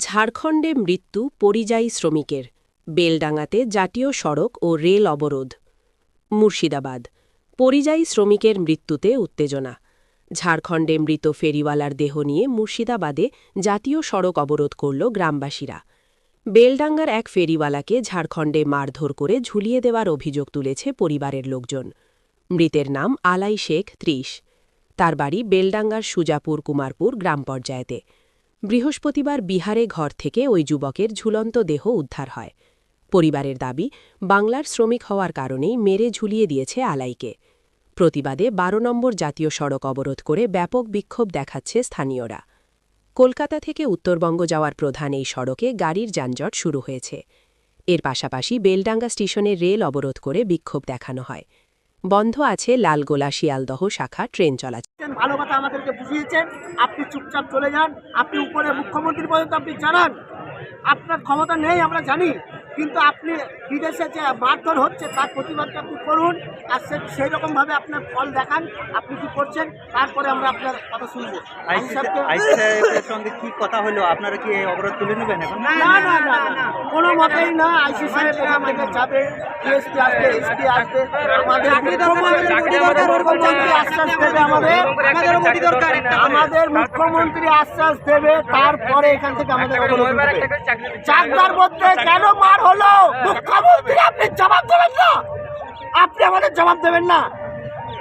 ঝাড়খণ্ডে মৃত্যু পরিযায়ী শ্রমিকের, বেলডাঙ্গাতে জাতীয় সড়ক ও রেল অবরোধ, মুর্শিদাবাদ, পরিযায়ী শ্রমিকের মৃত্যুতে উত্তেজনা, ঝাড়খণ্ডে মৃত ফেরিওয়ালার দেহ নিয়ে মুর্শিদাবাদে জাতীয় সড়ক অবরোধ করল গ্রামবাসীরা, বেলডাঙ্গার এক ফেরিওয়ালাকে ঝাড়খণ্ডে মারধর করে ঝুলিয়ে দেওয়ার অভিযোগ তুলেছে পরিবারের লোকজন, মৃতের নাম আলাই শেখ ত্রিশ, তার বাড়ি বেলডাঙ্গার সুজাপুর কুমারপুর গ্রাম পর্যায়েতে বৃহস্পতিবার বিহারে ঘর থেকে ওই যুবকের ঝুলন্ত দেহ উদ্ধার হয়। পরিবারের দাবি, বাংলার শ্রমিক হওয়ার কারণেই মেরে ঝুলিয়ে দিয়েছে আলাইকে। প্রতিবাদে বারো নম্বর জাতীয় সড়ক অবরোধ করে ব্যাপক বিক্ষোভ দেখাচ্ছে স্থানীয়রা। কলকাতা থেকে উত্তরবঙ্গ যাওয়ার প্রধান এই সড়কে গাড়ির যানজট শুরু হয়েছে। এর পাশাপাশি বেলডাঙ্গা স্টেশনে রেল অবরোধ করে বিক্ষোভ দেখানো হয়। বন্ধ আছে লালগোলা শিয়ালদহ শাখা ট্রেন চলাচল। ভালো কথা আমাদেরকে বুঝিয়েছেন। আপনি চুপচাপ চলে যান। আপনি উপরে মুখ্যমন্ত্রী পর্যন্ত আপনি জানান। আপনার ক্ষমতা নেই, আমরা জানি। কিন্তু আপনি বিদেশে যে মারধর হচ্ছে তার প্রতিবাদটা আপনি করুন আর সে সেই রকমভাবে আপনার ফল দেখান আপনি কি করছেন তারপরে আমরা আপনার কথা শুনব। সঙ্গে কি কথা হলো? আপনারা কি অবরোধ তুলে নেবেন এখন? না না না না, না। কোনো মতেই না আইসি সাহেব যাবে ডিএসপি আসবে এসপি আসবে। আমাদের মুখ্যমন্ত্রী আশ্বাস দেবে আমাদের। আমাদের মুখ্যমন্ত্রী আশ্বাস দেবে তারপরে এখান থেকে আমাদের। চাকদার মধ্যে কেন মার আপনি জবাব দেবেন না। আপনি আমাদের জবাব দেবেন না।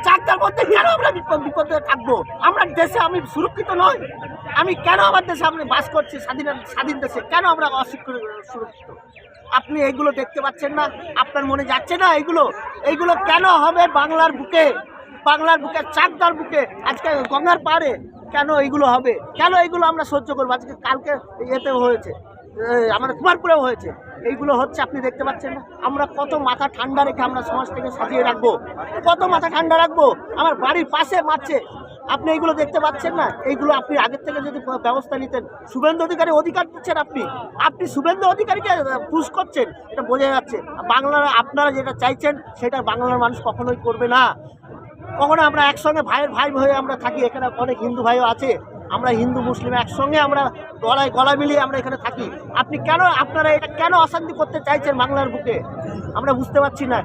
চাকদার মধ্যে কেন আমরা বিপদ বিপদে থাকব? আমরা দেশে আমি সুরক্ষিত নই। আমি কেন আমার দেশে আমি বাস করছি স্বাধীন স্বাধীন দেশে? কেন আমরা অশিক্ষিত সুরক্ষিত? আপনি এইগুলো দেখতে পাচ্ছেন না। আপনার মনে যাচ্ছে না এইগুলো? এইগুলো কেন হবে বাংলার বুকে? বাংলার বুকে চাকদার বুকে আজকে গঙ্গার পাড়ে কেন এইগুলো হবে? কেন এইগুলো আমরা সহ্য করব? আজকে কালকে ইয়েতে হয়েছে। আমাদের কুমারপুরেও হয়েছে। এইগুলো হচ্ছে আপনি দেখতে পাচ্ছেন। আমরা কত মাথা ঠান্ডা রেখে আমরা সমাজ থেকে সাজিয়ে রাখব। কত মাথা ঠান্ডা রাখব। আমার বাড়ির পাশে মারছে। আপনি এইগুলো দেখতে পাচ্ছেন না? এইগুলো আপনি আগের থেকে যদি ব্যবস্থা নিতেন। শুভেন্দু অধিকারী অধিকার দিচ্ছেন আপনি। আপনি শুভেন্দু অধিকারীকে পুশ করছেন। এটা বোঝা যাচ্ছে। বাংলার, আপনারা যেটা চাইছেন, সেটা বাংলার মানুষ কখনোই করবে না। কখনো আমরা একসঙ্গে ভাইয়ের ভাই হয়ে আমরা থাকি। এখানে অনেক হিন্দু ভাইও আছে। আমরা হিন্দু, মুসলিম একসঙ্গে আমরা গলায় গলা মিলিয়ে আমরা এখানে থাকি। আপনি কেন আপনারা এটা কেন অশান্তি করতে চাইছেন বাংলার বুকে? আমরা বুঝতে পারছি না।